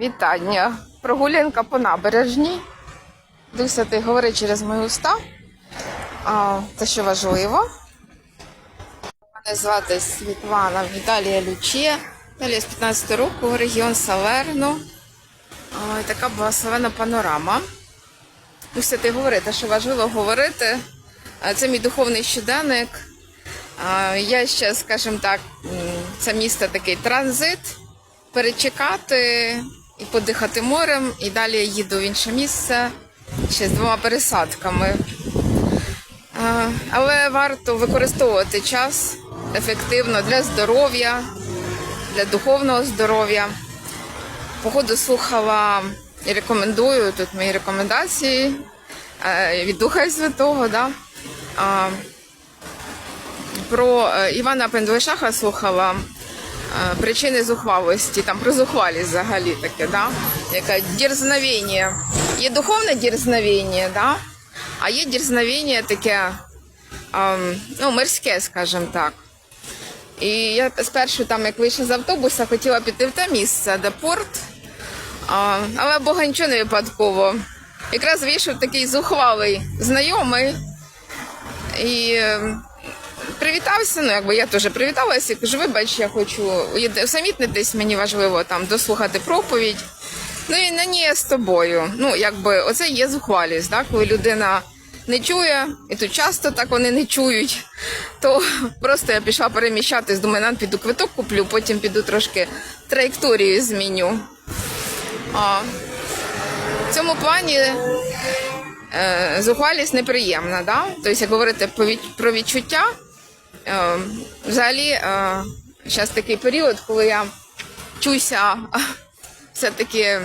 Вітання. Прогулянка по набережній. Дух Святий говорить через мої уста. А, те, що важливо. Мене звати Світлана Віталія Лючія. Далі з 15 року, регіон Салерно. А, і така благословена панорама. Дух Святий говорить, те, що важливо говорити. А, Це мій духовний щоденник. А, Я ще, скажімо так, це місто такий транзит перечекати і подихати морем, і далі їду в інше місце ще з двома пересадками. Але варто використовувати час ефективно для здоров'я, для духовного здоров'я. Походу слухала і рекомендую тут мої рекомендації е, від Духа Святого. Да? Про е, Івана Пендлишаха слухала причини зухвалості, там про зухвалість взагалі таке, да? яке дерзновення. Є духовне дерзновення, да? а є дерзновення таке ем, ну, мирське, скажімо так. І я спершу, там, як вийшла з автобуса, хотіла піти в те місце, де порт, але Бога нічого не випадково. Якраз вийшов такий зухвалий знайомий і е, привітався. Ну, якби я теж привіталася і кажу, вибач, я хочу усамітнитись, мені важливо там дослухати проповідь. Ну і на ні з тобою. Ну, якби оце є зухвалість, да? коли людина не чує, і тут часто так вони не чують, то просто я пішла переміщатись, думаю, нам піду квиток куплю, потім піду трошки траєкторію зміню. А, в цьому плані е, зухвалість неприємна, да? Тобто, як говорити про відчуття, взагалі е, зараз такий період, коли я вчуся все-таки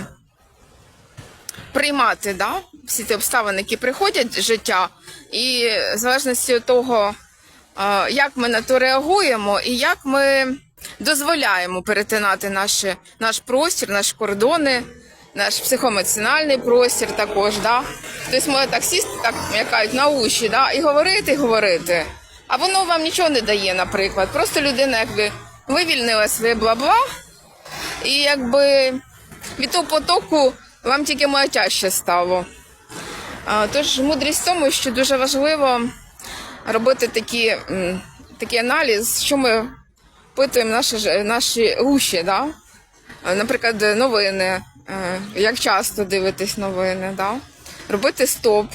приймати да, всі ті обставини, які приходять в життя, і в залежності від того, е, як ми на то реагуємо, і як ми дозволяємо перетинати наші, наш простір, наші кордони, наш психоемоціональний простір також. Да? Тобто може так сісти, так як кажуть, на уші, да? і говорити, і говорити. А воно вам нічого не дає, наприклад. Просто людина якби вивільнила своє бла-бла, і якби від того потоку вам тільки моє тяжче стало. Тож мудрість в тому, що дуже важливо робити такі, такий аналіз, що ми впитуємо наші, наші уші, да? Наприклад, новини, е, як часто дивитись новини, да? робити стоп.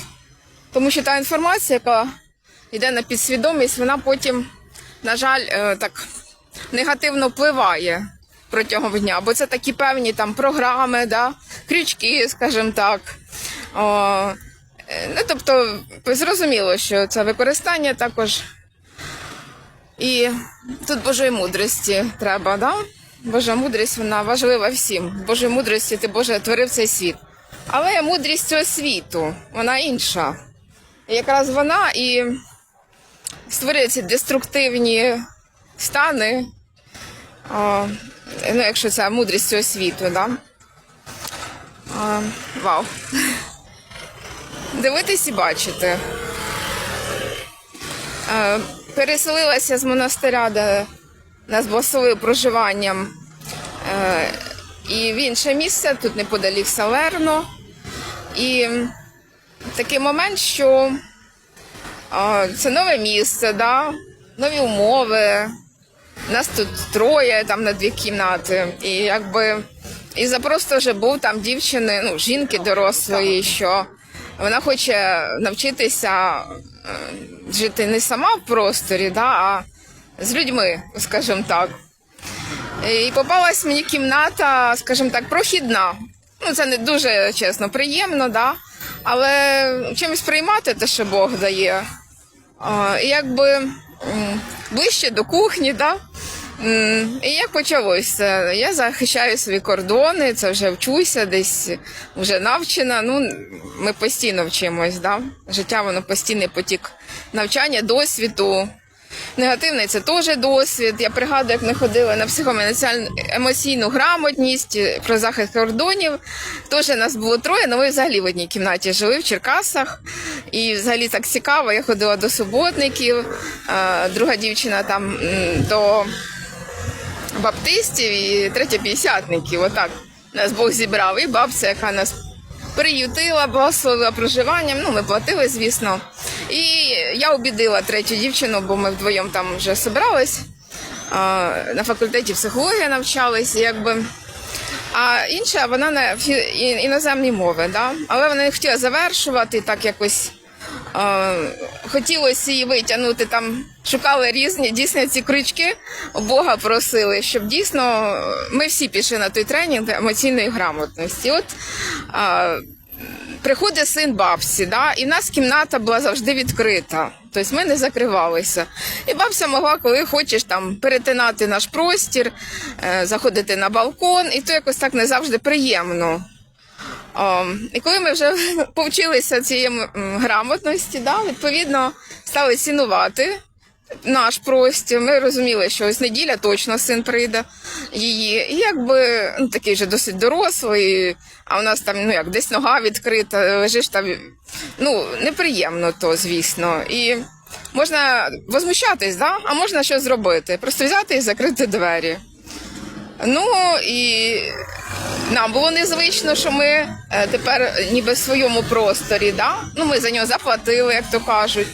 Тому що та інформація, яка йде на підсвідомість, вона потім, на жаль, е, так негативно впливає протягом дня, бо це такі певні там програми, да, крючки, скажімо так. О, е, ну, тобто, зрозуміло, що це використання також. І тут Божої мудрості треба, да? Божа мудрість вона важлива всім. Божої мудрості ти Боже творив цей світ. Але мудрість цього світу, вона інша. І якраз вона і створює ці деструктивні стани, а, ну, якщо це мудрість цього світу, да? А, вау. Дивитись і бачити. Е, Переселилася з монастиря, де нас благословив проживанням е, і в інше місце, тут неподалік Салерно. І такий момент, що а, це нове місце, да? нові умови. Нас тут троє, там на дві кімнати. І якби і за просто вже був там дівчини, ну, жінки дорослої, що вона хоче навчитися е, жити не сама в просторі, да, а з людьми, скажімо так. І попалась мені кімната, скажімо так, прохідна. Ну, це не дуже чесно, приємно, да? але чимось приймати те, що Бог дає. Якби ближче до кухні, да? І як почалося? Я захищаю свої кордони, це вже вчуся, десь вже навчена. Ну, ми постійно вчимось, да? життя воно постійний потік навчання, досвіду. Негативний це теж досвід. Я пригадую, як ми ходили на психоемоційну грамотність е, про захист кордонів. Теж нас було троє, але ми взагалі в одній кімнаті жили в Черкасах. І взагалі так цікаво. Я ходила до суботників, друга дівчина там до баптистів і третя п'ятдесятників. Отак нас Бог зібрав, і бабця, яка нас приютила, благословила проживанням. Ну, ми платили, звісно. І я обідила третю дівчину, бо ми вдвоєм там вже собрались. На факультеті психології навчались, якби. А інша вона на фі- і- іноземні мови, да? але вона не хотіла завершувати, так якось хотілося її витягнути. Там шукали різні дійсно ці крючки, Бога просили, щоб дійсно ми всі пішли на той тренінг емоційної грамотності. От приходить син бабці, да, і в нас кімната була завжди відкрита. Тобто ми не закривалися. І бабця могла, коли хочеш, там перетинати наш простір, е, заходити на балкон, і то якось так не завжди приємно. І коли ми вже повчилися цієї грамотності, да, відповідно стали цінувати наш простір. Ми розуміли, що ось неділя точно син прийде її. І якби ну, такий вже досить дорослий, а у нас там ну як десь нога відкрита, лежиш там. Ну, неприємно то, звісно. І можна возмущатись, да? а можна щось зробити. Просто взяти і закрити двері. Ну і нам було незвично, що ми е, тепер ніби в своєму просторі, да? ну ми за нього заплатили, як то кажуть,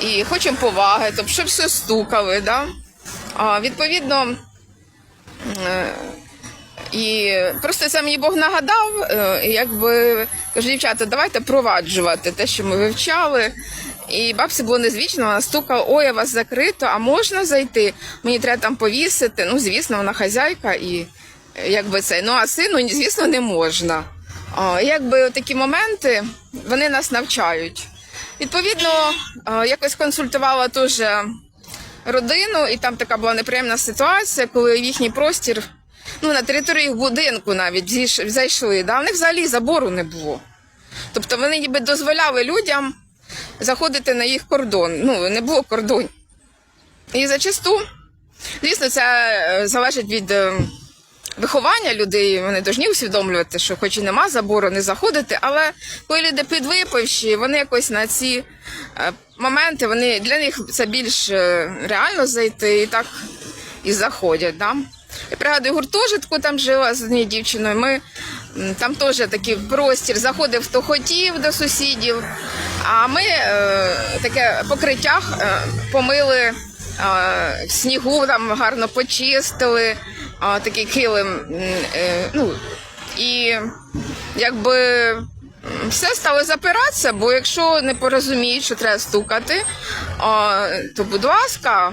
і хочемо поваги, тобто щоб все стукали. Да? А, відповідно, е, і просто це мені Бог нагадав, е, якби каже, дівчата, давайте проваджувати те, що ми вивчали. І бабці було незвично, вона стукала, ой, у вас закрито, а можна зайти? Мені треба там повісити. Ну, звісно, вона хазяйка, і е, якби це. Ну, а сину, звісно, не можна. Якби такі моменти вони нас навчають. Відповідно, е, якось консультувала теж родину, і там така була неприємна ситуація, коли в їхній простір, ну на території будинку навіть зайшли. Да? В них взагалі забору не було. Тобто вони ніби дозволяли людям заходити на їх кордон. Ну, не було кордонів. І зачасту, звісно, це е, залежить від е, виховання людей. Вони повинні усвідомлювати, що хоч і нема забору, не заходити, але коли люди підвипивші, вони якось на ці е, моменти, вони для них це більш е, реально зайти і так і заходять. Да? Я пригадую гуртожитку, там жила з однією дівчиною. Ми там теж такий простір, заходив хто хотів до сусідів. А ми е, таке покриття помили в снігу, там гарно почистили, е, такий килим. Е, ну, і якби все стало запиратися, бо якщо не порозуміють, що треба стукати, а, то будь ласка,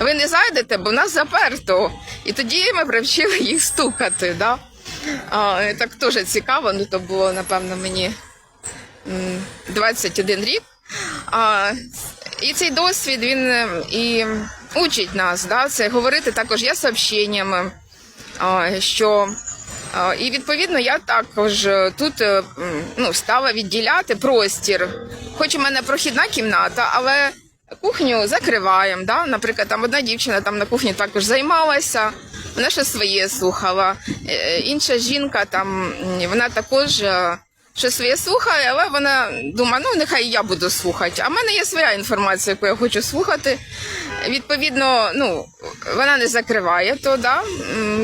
ви не зайдете, бо в нас заперто. І тоді ми привчили їх стукати. Да? А, так теж цікаво, ну то було, напевно, мені 21 рік. А, і цей досвід він е, і учить нас, да? це говорити також є сообщеннями, що і відповідно я також е, тут е, ну, стала відділяти простір. Хоч у мене прохідна кімната, але кухню закриваємо. Да? Наприклад, там одна дівчина там на кухні також займалася, вона ще своє слухала. Е, Інша жінка там вона також. Що своє слухає, але вона думає, ну нехай я буду слухати. А в мене є своя інформація, яку я хочу слухати. Відповідно, ну вона не закриває то, да.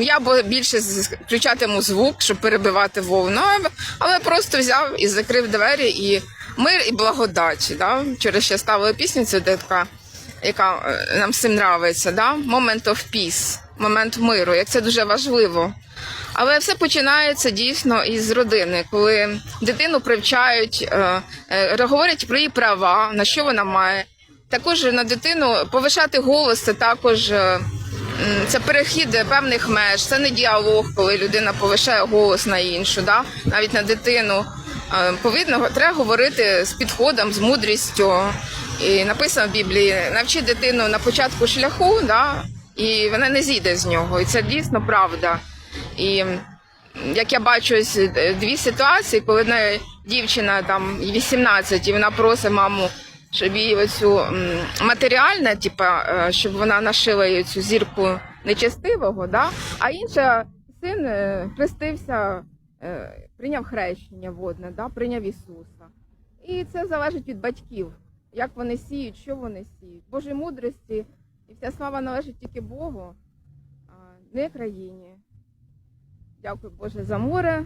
Я більше включатиму звук, щоб перебивати вовну, але- просто взяв і закрив двері і мир і благодать. Да. Вчора ще ставили пісню, цю де така, яка е, нам всім нравиться, да? Moment of peace, момент миру, як це дуже важливо. Але все починається дійсно із родини, коли дитину привчають, е, е, говорять про її права, на що вона має. Також на дитину повишати голос це також е, це перехід певних меж, це не діалог, коли людина повишає голос на іншу, да? навіть на дитину. Повинно треба говорити з підходом, з мудрістю. І написано в Біблії: навчи дитину на початку шляху, да? і вона не зійде з нього. І це дійсно правда. І як я бачу е, дві ситуації, коли одна дівчина там 18, і вона просить маму, щоб їй оцю матеріальне, типа, е, щоб вона нашила їй цю зірку нечестивого, да? а інша син е, хрестився, прийняв хрещення водне, да? прийняв Ісуса. І це залежить від батьків, як вони сіють, що вони сіють. Божій мудрості і вся слава належить тільки Богу, не країні. Дякую Боже за море.